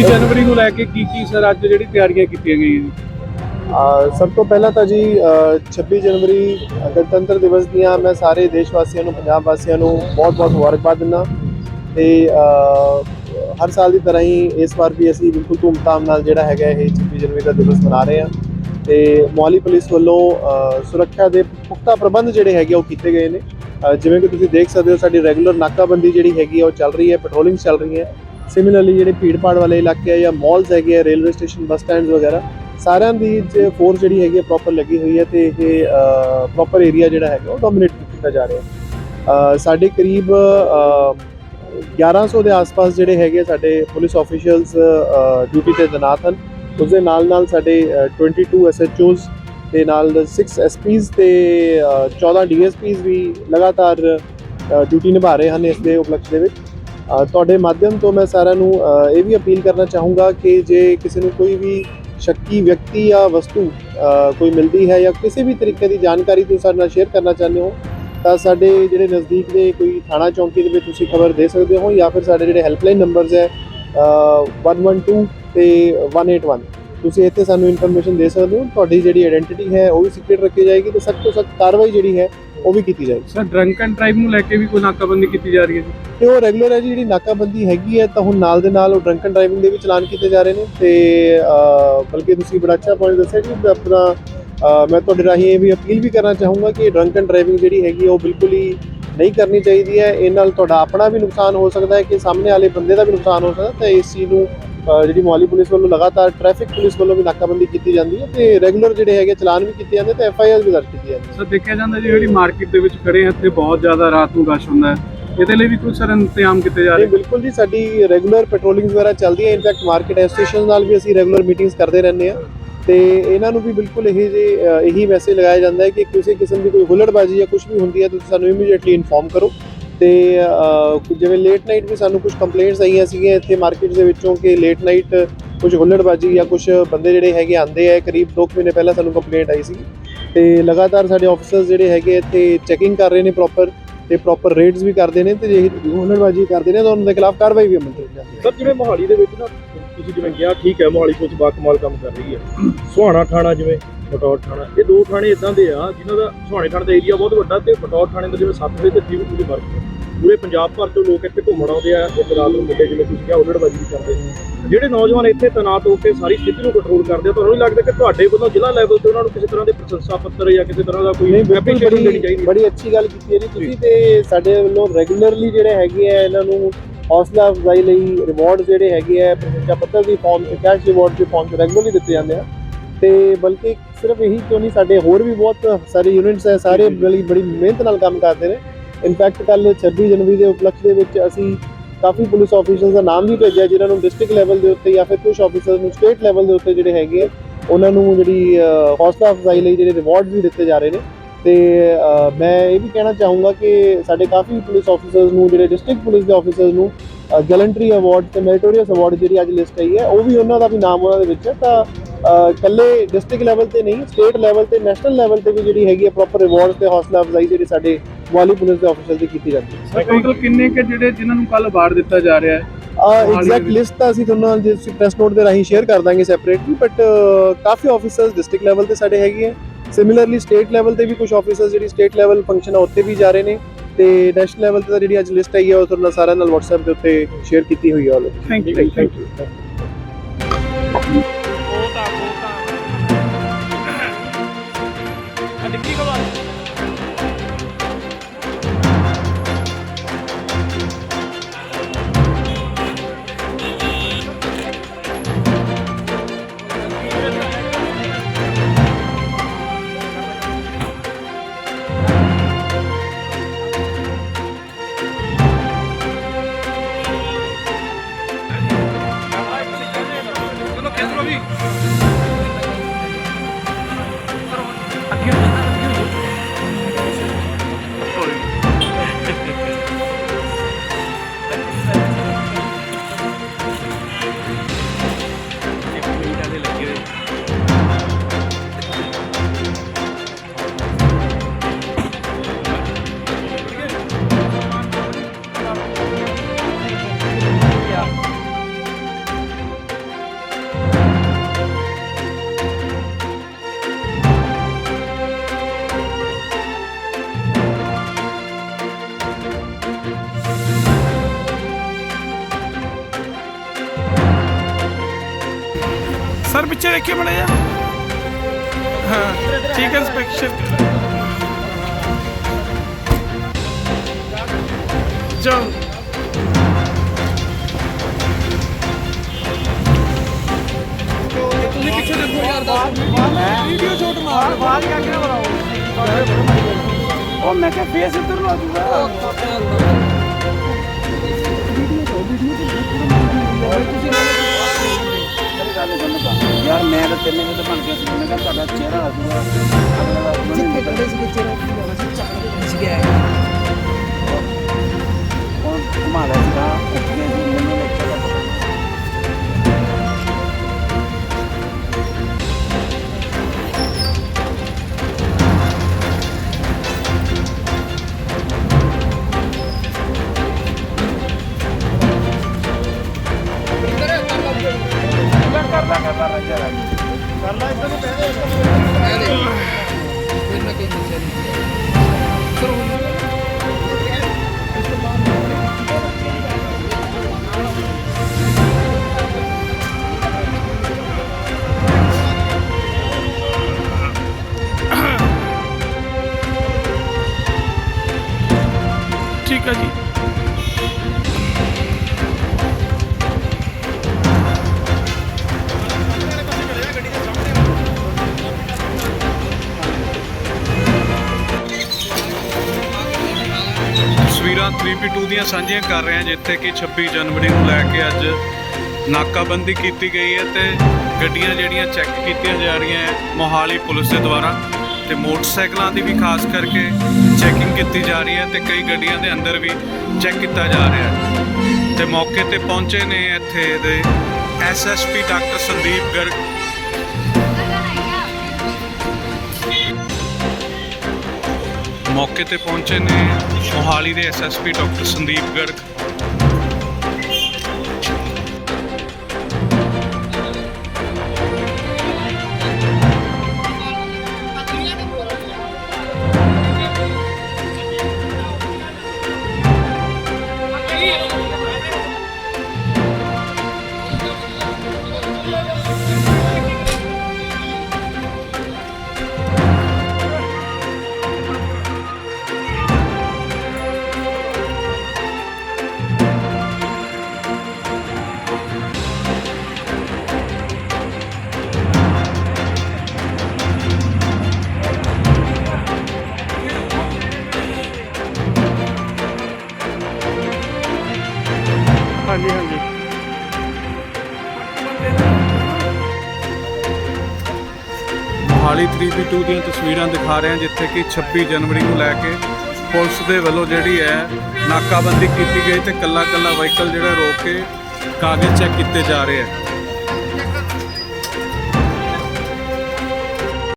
26 ਜਨਵਰੀ ਨੂੰ ਲੈ ਕੇ ਕੀ ਕੀ ਸਰ ਅੱਜ ਜਿਹੜੀ ਤਿਆਰੀਆਂ ਕੀਤੀਆਂ ਗਈਆਂ ਜੀ? ਸਭ ਤੋਂ ਪਹਿਲਾਂ ਤਾਂ ਜੀ ਅ, 26 ਜਨਵਰੀ ਗਣਤੰਤਰ ਦਿਵਸ ਦੀਆਂ ਮੈਂ ਸਾਰੇ ਦੇਸ਼ ਵਾਸੀਆਂ ਨੂੰ ਪੰਜਾਬ ਵਾਸੀਆਂ ਨੂੰ ਬਹੁਤ-ਬਹੁਤ ਮੁਬਾਰਕਬਾਦ ਦਿੰਦਾ। ਤੇ ਅ, ਹਰ ਸਾਲ ਦੀ ਤਰ੍ਹਾਂ ਹੀ ਇਸ ਵਾਰ ਵੀ ਅਸੀਂ ਬਿਲਕੁਲ ਧੂਮਧਾਮ ਨਾਲ ਜਿਹੜਾ ਹੈਗਾ ਇਹ 26 ਜਨਵਰੀ ਦਾ ਦਿਵਸ ਮਨਾ ਰਹੇ ਹਾਂ। ਤੇ ਮੋਹਾਲੀ ਪੁਲਿਸ ਵੱਲੋਂ ਅ, ਸੁਰੱਖਿਆ ਦੇ ਪੁਖਤਾ ਪ੍ਰਬੰਧ ਜਿਹੜੇ ਹੈਗੇ ਆ ਉਹ ਕੀਤੇ ਗਏ ਨੇ। ਅ, ਜਿਵੇਂ ਕਿ ਤੁਸੀਂ ਦੇਖ ਸਕਦੇ ਹੋ ਸਾਡੀ ਰੈਗੂਲਰ ਨਾਕਾਬੰਦੀ ਜਿਹੜੀ ਹੈਗੀ ਆ ਉਹ ਚੱਲ ਰਹੀ ਹੈ ਪੈਟਰੋਲਿੰਗ ਚੱਲ ਰਹੀ ਹੈ। ਸਿਮਿਲਰਲੀ ਜਿਹੜੇ ਭੀੜ-ਭਾੜ ਵਾਲੇ ਇਲਾਕੇ ਆ ਜਾਂ ਮਾਲਸ ਹੈਗੇ ਆ ਰੇਲਵੇ ਸਟੇਸ਼ਨ ਬੱਸ ਸਟੈਂਡਸ ਵਗੈਰਾ ਸਾਰਿਆਂ ਦੀ ਫੋਰਸ ਜਿਹੜੀ ਹੈਗੀ ਪ੍ਰੋਪਰ ਲੱਗੀ ਹੋਈ ਹੈ ਤੇ ਇਹ ਪ੍ਰੋਪਰ ਏਰੀਆ ਜਿਹੜਾ ਹੈਗਾ ਉਹ ਡੋਮਿਨੇਟ ਕੀਤਾ ਜਾ ਰਿਹਾ। ਸਾਡੇ ਕਰੀਬ ਅ, 1100 ਦੇ ਆਸ-ਪਾਸ ਜਿਹੜੇ ਹੈਗੇ ਸਾਡੇ ਪੁਲਿਸ ਆਫੀਸ਼ੀਅਲਸ ਡਿਊਟੀ ਤੇ ਤੈਨਾਤ ਹਨ। ਉਸ ਦੇ ਨਾਲ ਨਾਲ ਸਾਡੇ ਅ, 22 ਐਸਐਚਓਜ਼ ਦੇ ਨਾਲ 6 ਐਸਪੀਜ਼ ਤੇ ਅ, 14 ਡੀਐਸਪੀਜ਼ ਵੀ ਲਗਾਤਾਰ ਡਿਊਟੀ ਨਿਭਾ ਰਹੇ ਹਨ ਇਸ ਦੇ ਉਪਲਕਸ਼ ਦੇ ਵਿੱਚ। ਤੁਹਾਡੇ ਮਾਧਿਅਮ ਤੋਂ ਮੈਂ ਸਾਰਿਆਂ ਨੂੰ ਇਹ ਵੀ ਅਪੀਲ ਕਰਨਾ ਚਾਹੂੰਗਾ ਕਿ ਜੇ ਕਿਸੇ ਨੂੰ ਕੋਈ ਵੀ ਸ਼ੱਕੀ ਵਿਅਕਤੀ ਜਾਂ ਵਸਤੂ ਕੋਈ ਮਿਲਦੀ ਹੈ ਜਾਂ ਕਿਸੇ ਵੀ ਤਰੀਕੇ ਦੀ ਜਾਣਕਾਰੀ ਤੁਸੀਂ ਸਾਡੇ ਨਾਲ ਸ਼ੇਅਰ ਕਰਨਾ ਚਾਹੁੰਦੇ ਹੋ ਤਾਂ ਸਾਡੇ ਜਿਹੜੇ ਨਜ਼ਦੀਕ ਦੇ ਕੋਈ ਥਾਣਾ ਚੌਂਕੀ ਦੇ ਵਿੱਚ ਤੁਸੀਂ ਖਬਰ ਦੇ ਸਕਦੇ ਹੋ ਜਾਂ ਫਿਰ ਸਾਡੇ ਜਿਹੜੇ ਹੈਲਪਲਾਈਨ ਨੰਬਰਸ ਹੈ ਅ, 112 ਤੇ 181 ਤੁਸੀਂ ਇੱਥੇ ਸਾਨੂੰ ਇਨਫੋਰਮੇਸ਼ਨ ਦੇ ਸਕਦੇ ਹੋ ਤੁਹਾਡੀ ਜਿਹੜੀ ਆਇਡੈਂਟੀਟੀ ਹੈ ਉਹ ਵੀ ਸੀਕ੍ਰੀਟ ਰੱਖੀ ਜਾਏਗੀ ਤੇ ਸਖਤ ਤੋਂ ਸਖਤ ਕਾਰਵਾਈ ਜਿਹੜੀ ਹੈ ਉਹ ਵੀ ਕੀਤੀ ਜਾਏਗੀ। ਸਰ ਡਰੰਕ ਐਂਡ ਡਰਾਈਵ ਨੂੰ ਲੈ ਕੇ ਵੀ ਕੋਈ ਨਾਕਾਬੰਦੀ ਕੀਤੀ ਜਾ ਰਹੀ ਹੈ ਜੀ? ਤੇ ਉਹ ਰੈਗੂਲਰ ਹੈ ਜੀ ਜਿਹੜੀ ਨਾਕਾਬੰਦੀ ਹੈਗੀ ਹੈ ਤਾਂ ਹੁਣ ਨਾਲ ਦੇ ਨਾਲ ਉਹ ਡਰੰਕਨ ਡਰਾਈਵਿੰਗ ਦੇ ਵੀ ਚਲਾਨ ਕੀਤੇ ਜਾ ਰਹੇ ਨੇ। ਤੇ ਬਲਕਿ ਤੁਸੀਂ ਬੜਾ ਅੱਛਾ ਪੁਆਇੰਟ ਦੱਸਿਆ ਜੀ ਆਪਣਾ ਮੈਂ ਤੁਹਾਡੇ ਰਾਹੀਂ ਇਹ ਵੀ ਅਪੀਲ ਵੀ ਕਰਨਾ ਚਾਹੂੰਗਾ ਕਿ ਡਰੰਕਨ ਡਰਾਈਵਿੰਗ ਜਿਹੜੀ ਹੈਗੀ ਉਹ ਬਿਲਕੁਲ ਹੀ ਨਹੀਂ ਕਰਨੀ ਚਾਹੀਦੀ ਹੈ। ਇਹ ਨਾਲ ਤੁਹਾਡਾ ਆਪਣਾ ਵੀ ਨੁਕਸਾਨ ਹੋ ਸਕਦਾ ਹੈ ਕਿ ਸਾਹਮਣੇ ਵਾਲੇ ਬੰਦੇ ਦਾ ਵੀ ਨੁਕਸਾਨ ਹੋ ਸਕਦਾ ਤਾਂ ਇਸ ਚੀਜ਼ ਨੂੰ ਜਿਹੜੀ ਮੋਹਾਲੀ ਪੁਲਿਸ ਵੱਲੋਂ ਲਗਾਤਾਰ ਟ੍ਰੈਫਿਕ ਪੁਲਿਸ ਵੱਲੋਂ ਵੀ ਨਾਕਾਬੰਦੀ ਕੀਤੀ ਜਾਂਦੀ ਹੈ ਤੇ ਰੈਗੂਲਰ ਜਿਹੜੇ ਹੈਗੇ ਚਲਾਨ ਵੀ ਕੀਤੇ ਜਾਂਦੇ ਤੇ ਐਫ ਆਈ ਆਰ ਵੀ ਦਰਜ ਕੀਤੀ ਜਾਂਦੀ ਹੈ ਸਰ ਦੇਖਿਆ ਜਾਂਦਾ ਜੀ ਜਿਹੜੀ ਮਾਰਕੀਟ ਦੇ ਵਿੱਚ ਖੜੇ ਆ ਇੱਥੇ ਬਹੁਤ ਜ਼ਿਆਦਾ ਰਾਤ ਨੂੰ ਰਸ਼ ਹੁੰਦਾ ਹੈ। ਇਹਦੇ ਲਈ ਵੀ ਕੁਝ ਸਰ ਇੰਤਜ਼ਾਮ ਕੀਤੇ ਜਾ ਰਹੇ? ਬਿਲਕੁਲ ਜੀ ਸਾਡੀ ਰੈਗੂਲਰ ਪੈਟਰੋਲਿੰਗ ਵਗੈਰਾ ਚੱਲਦੀ ਹੈ। ਇਨਫੈਕਟ ਮਾਰਕੀਟ ਐਸੋਸੀਏਸ਼ਨ ਨਾਲ ਵੀ ਅਸੀਂ ਰੈਗੂਲਰ ਮੀਟਿੰਗਸ ਕਰਦੇ ਰਹਿੰਦੇ ਹਾਂ। ਤੇ ਇਹਨਾਂ ਨੂੰ ਵੀ ਬਿਲਕੁਲ ਇਹੀ ਜੇ ਇਹੀ ਮੈਸੇਜ ਲਗਾਇਆ ਜਾਂਦਾ ਹੈ ਕਿ ਕਿਸੇ ਕਿਸਮ ਦੀ ਕੋਈ ਹੁੱਲੜਬਾਜ਼ੀ ਜਾਂ ਕੁਝ ਵੀ ਹੁੰਦੀ ਹੈ ਤੁਸੀਂ ਸਾਨੂੰ ਇਮੀਡੀਏਟਲੀ ਇਨਫੋਰਮ ਕਰੋ। ਤੇ ਜਿਵੇਂ ਲੇਟ ਨਾਈਟ ਵੀ ਸਾਨੂੰ ਕੁਝ ਕੰਪਲੇਂਟਸ ਆਈਆਂ ਸੀਗੀਆਂ ਇੱਥੇ ਮਾਰਕੀਟ ਦੇ ਵਿੱਚੋਂ ਕਿ ਲੇਟ ਨਾਈਟ ਕੁਝ ਹੁੱਲੜਬਾਜ਼ੀ ਜਾਂ ਕੁਝ ਬੰਦੇ ਜਿਹੜੇ ਹੈਗੇ ਆਂਦੇ ਆ, ਕਰੀਬ 2 ਮਹੀਨੇ ਪਹਿਲਾਂ ਸਾਨੂੰ ਕੰਪਲੇਂਟ ਆਈ ਸੀ ਤੇ ਲਗਾਤਾਰ ਸਾਡੇ ਆਫੀਸਰਸ ਜਿਹੜੇ ਹੈਗੇ ਇੱਥੇ ਚੈਕਿੰਗ ਕਰ ਰਹੇ ਨੇ ਪ੍ਰੋਪਰ ਤੇ ਪ੍ਰੋਪਰ ਰੇਡਸ ਵੀ ਕਰਦੇ ਨੇ ਤੇ ਜੇ ਹੁੱਲੜਬਾਜ਼ੀ ਕਰਦੇ ਨੇ ਤਾਂ ਉਹਨਾਂ ਦੇ ਖਿਲਾਫ ਕਾਰਵਾਈ ਵੀ ਅਮਲ ਚ ਜਾਂਦੀ ਹੈ। ਸਰ, ਜਿਵੇਂ ਮੋਹਾਲੀ ਦੇ ਵਿੱਚ ਨਾ ਤੁਸੀਂ ਜਿਵੇਂ ਕਿਹਾ, ਠੀਕ ਹੈ, ਮੋਹਾਲੀ ਪੁਲਿਸ ਬਾਕਮਾਲ ਕੰਮ ਕਰ ਰਹੀ ਹੈ। ਸੁਹਾਣਾ ਥਾਣਾ ਜਿਵੇਂ ਪਟੌਰ ਥਾਣਾ। ਇਹ ਦੋ ਥਾਣੇ ਇਦਾਂ ਦੇ ਆ ਜਿਨ੍ਹਾਂ ਦਾ ਸੁਹਾਣੇ ਥਾਣੇ ਦਾ ਏਰੀਆ ਬਹੁਤ ਵੱਡਾ ਤੇ ਪਟੌਰ ਥਾਣੇ ਦਾ ਜਿਵੇਂ 7 ਵਜੇ ਤੇ 3 ਵਜੇ ਵਰਕ ਪੂਰੇ ਪੰਜਾਬ ਭਰ ਤੋਂ ਲੋਕ ਇੱਥੇ ਘੁੰਮਣ ਆਉਂਦੇ ਆ ਇੱਕ ਰਾਤ ਨੂੰ ਮੁੰਡੇ ਜਿਵੇਂ ਤੁਸੀਂ ਕਿਹਾ ਉਲੜਬਾਜੀ ਵੀ ਕਰਦੇ ਨੇ। ਜਿਹੜੇ ਨੌਜਵਾਨ ਇੱਥੇ ਤੈਨਾਤ ਹੋ ਕੇ ਸਾਰੀ ਸਥਿਤੀ ਨੂੰ ਕੰਟਰੋਲ ਕਰਦੇ ਆ ਤੁਹਾਨੂੰ ਨਹੀਂ ਲੱਗਦਾ ਕਿ ਤੁਹਾਡੇ ਵੱਲੋਂ ਜ਼ਿਲ੍ਹਾ ਲੈਵਲ ਤੇ ਉਹਨਾਂ ਨੂੰ ਕਿਸੇ ਤਰ੍ਹਾਂ ਦੇ ਪ੍ਰਸ਼ੰਸਾ ਪੱਤਰ ਜਾਂ ਕਿਸੇ ਤਰ੍ਹਾਂ ਦਾ ਕੋਈ appreciation ਦੇਣੀ ਚਾਹੀਦੀ? ਬੜੀ ਅੱਛੀ ਗੱਲ ਕੀਤੀ ਹੈ ਜੀ ਤੁਸੀਂ ਤੇ ਸਾਡੇ ਵੱਲੋਂ ਰੈਗੂਲਰਲੀ ਜਿਹੜੇ ਹੈਗੇ ਆ ਇਹਨਾਂ ਨੂੰ ਹੌਸਲਾ ਅਫਜ਼ਾਈ ਲਈ ਰਿਵਾਰਡ ਜਿਹੜੇ ਹੈਗੇ ਆ ਪ੍ਰਸ਼ੰਸਾ ਪੱਤਰ ਦੀ ਫਾਰਮ ਤੇ ਕੈਸ਼ ਰਿਵਾਰਡ ਦੇ ਫਾਰਮ ਤੇ ਰੈਗੂਲਰਲੀ ਦਿੱਤੇ ਜਾਂਦੇ ਆ। ਤੇ ਬਲਕਿ ਸਿਰਫ ਇਹੀ ਕਿਉਂ ਨਹੀਂ ਸਾਡੇ ਹੋਰ ਵੀ ਬਹੁਤ ਸਾਰੇ ਯੂਨਿਟਸ ਹੈ ਸਾਰੇ ਬੜੀ ਬੜੀ ਮਿਹਨਤ ਨਾਲ ਕੰਮ ਕਰਦੇ ਨੇ। ਇਨਫੈਕਟ ਕੱਲ 26 ਜਨਵਰੀ ਦੇ ਉਪਲਕਸ਼ ਦੇ ਵਿੱਚ ਅਸੀਂ ਕਾਫੀ ਪੁਲਿਸ ਆਫੀਸਰਸ ਦਾ ਨਾਮ ਵੀ ਭੇਜਿਆ ਜਿਨ੍ਹਾਂ ਨੂੰ ਡਿਸਟ੍ਰਿਕਟ ਲੈਵਲ ਦੇ ਉੱਤੇ ਜਾਂ ਫਿਰ ਕੁਝ ਆਫੀਸਰਸ ਨੂੰ ਸਟੇਟ ਲੈਵਲ ਦੇ ਉੱਤੇ ਜਿਹੜੇ ਹੈਗੇ ਉਹਨਾਂ ਨੂੰ ਜਿਹੜੀ ਹੌਸਲਾ ਅਫਜ਼ਾਈ ਲਈ ਜਿਹੜੇ ਰਿਵਾਰਡ ਵੀ ਦਿੱਤੇ ਜਾ ਰਹੇ ਨੇ। ਤੇ ਮੈਂ ਇਹ ਵੀ ਕਹਿਣਾ ਚਾਹੂੰਗਾ ਕਿ ਸਾਡੇ ਕਾਫੀ ਪੁਲਿਸ ਆਫੀਸਰਸ ਨੂੰ ਜਿਹੜੇ ਡਿਸਟ੍ਰਿਕਟ ਪੁਲਿਸ ਦੇ ਆਫੀਸਰਸ ਨੂੰ ਗੈਲੈਂਟਰੀ ਅਵਾਰਡ ਤੇ ਮੈਰੀਟੋਰੀਅਸ ਅਵਾਰਡ ਜਿਹੜੀ ਅੱਜ ਲਿਸਟ ਆਈ ਹੈ ਉਹ ਵੀ ਉਹਨਾਂ ਦਾ ਵੀ ਨਾਮ ਉਹਨਾਂ ਦੇ ਵਿੱਚ ਹੈ ਤਾਂ ਅ, ਇਕੱਲੇ ਡਿਸਟ੍ਰਿਕਟ ਲੈਵਲ ਤੇ ਨਹੀਂ ਸਟੇਟ ਲੈਵਲ ਤੇ ਨੈਸ਼ਨਲ ਲੈਵਲ ਤੇ ਵੀ ਜਿਹੜੀ ਹੈਗੀ ਹੈ ਪ੍ਰੋਪਰ ਰਿਵਾਰਡ ਤੇ ਹੌਸਲਾ ਅਫਜ਼ਾਈ ਜਿਹੜੀ ਸਾਡੇ ਵਾਲੀ ਪੁਲਿਸ ਦੇ ਆਫੀਸਰ ਦੀ ਕੀਤੀ ਜਾਂਦੀ ਹੈ। ਟੋਟਲ ਕਿੰਨੇ ਕਿ ਜਿਹੜੇ ਜਿਨ੍ਹਾਂ ਨੂੰ ਕੱਲ ਅਵਾਰਡ ਦਿੱਤਾ ਜਾ ਰਿਹਾ ਹੈ? ਐਗਜ਼ੈਕਟ ਲਿਸਟ ਤਾਂ ਅਸੀਂ ਤੁਹਾਨੂੰ ਨਾਲ ਜੇ ਤੁਸੀਂ ਪ੍ਰੈਸ ਨੋਟ ਦੇ ਰਾਹੀਂ ਸ਼ੇਅਰ ਕਰ ਦਾਂਗੇ ਸੈਪਰੇਟਲੀ ਬਟ ਕਾਫੀ ਆਫੀਸਰਸ ਡਿਸਟ੍ਰਿਕਟ ਲੈਵਲ ਤੇ ਸਾਡੇ ਹੈਗੇ ਆ। ਸਿਮਿਲਰਲੀ ਸਟੇਟ ਲੈਵਲ ਤੇ ਵੀ ਕੁਝ ਆਫੀਸਰਸ ਜਿਹੜੀ ਸਟੇਟ ਲੈਵਲ ਫੰਕਸ਼ਨ ਆ ਉੱਥੇ ਵੀ ਜਾ ਰਹੇ ਨੇ। ਤੇ ਨੈਸ਼ਨਲ ਲੈਵਲ ਤੇ ਤਾਂ ਜਿਹੜੀ ਅੱਜ ਲਿਸਟ ਆਈ ਹੈ ਉਹ ਤੁਹਾਨੂੰ ਸਾਰਿਆਂ ਨਾਲ WhatsApp ਦੇ ਉੱਤੇ ਸ਼ੇਅਰ ਕੀਤੀ ਹੋਈ ਹੈ already thank you thank you ਪਿੱਛੇ ਵੇਖਿਓ ਮੜਾ ਜਾ ਹਾਂ ਠੀਕ ਹੈ ਇੰਸਪੈਕਸ਼ਨ ਜਾਓ ਤੁਸੀਂ ਪਿੱਛੇ ਦੇਖੋ ਯਾਰ ਦੱਸ ਵੀਡੀਓ ਸ਼ੂਟ ਮਾਰ ਬਾਅਦ ਕਰਕੇ ਨਾ ਬਣਾਓ ਉਹ ਮੈਂ ਕਿਹਾ ਫੇਸ ਇੱਧਰ ਨੂੰ ਆ ਜੂਗਾ ਯਾਰ ਮੈਂ ਤਾਂ ਤੇਰੇ ਨਾਲ ਬਣ ਗਿਆ ਸੀ ਮੈਂ ਕਿਹਾ ਤੁਹਾਡਾ ਚਿਹਰਾ ਆ ਜੂਗਾ ਜਿੱਥੇ ਕਦੇ ਸੀ ਚਿਹਰਾ ਸੀ ਚੱਕਰ ਸੀ ਗਿਆ। ਉਹ ਘੁਮਾ ਲਿਆ ਸੀਗਾ। ਹੈ ਜੀ। ਤਸਵੀਰਾਂ 3P2 ਦੀਆਂ ਸਾਂਝੀਆਂ ਕਰ ਰਹੇ ਹਾਂ, ਜਿੱਥੇ ਕਿ 26 ਜਨਵਰੀ ਨੂੰ ਲੈ ਕੇ ਅੱਜ ਨਾਕਾਬੰਦੀ ਕੀਤੀ ਗਈ ਹੈ ਤੇ ਗੱਡੀਆਂ ਜਿਹੜੀਆਂ ਚੈੱਕ ਕੀਤੀਆਂ ਜਾ ਰਹੀਆਂ ਹੈ ਮੋਹਾਲੀ ਪੁਲਿਸ ਦੇ ਦੁਆਰਾ। ਤੇ ਮੋਟਰਸਾਈਕਲਾਂ ਦੀ ਵੀ ਖਾਸ ਕਰਕੇ ਚੈਕਿੰਗ ਕੀਤੀ ਜਾ ਰਹੀ ਹੈ ਤੇ ਕਈ ਗੱਡੀਆਂ ਦੇ ਅੰਦਰ ਵੀ ਚੈੱਕ ਕੀਤਾ ਜਾ ਰਿਹਾ ਹੈ। ਤੇ ਮੌਕੇ ਤੇ ਪਹੁੰਚੇ ਨੇ ਇੱਥੇ ਦੇ ਐਸਐਸਪੀ ਡਾਕਟਰ ਸੰਦੀਪ ਗਰਗ। ਮੌਕੇ ਤੇ ਪਹੁੰਚੇ ਨੇ ਮੋਹਾਲੀ ਦੇ SSP doctor Sandeep Garg. Mohali 3v2 ਦੀਆਂ ਤਸਵੀਰਾਂ ਦਿਖਾ ਰਹੇ ਹਾਂ ਜਿੱਥੇ ਕਿ 26 ਜਨਵਰੀ ਨੂੰ ਲੈ ਕੇ ਪੁਲਿਸ ਦੇ ਵੱਲੋਂ ਜਿਹੜੀ ਹੈ ਨਾਕਾਬੰਦੀ ਕੀਤੀ ਗਈ ਤੇ ਕੱਲਾ ਕੱਲਾ ਵਹੀਕਲ ਜਿਹੜਾ ਰੋਕ ਕੇ ਕਾਗਜ਼ ਚੈੱਕ ਕੀਤੇ ਜਾ ਰਹੇ ਹੈ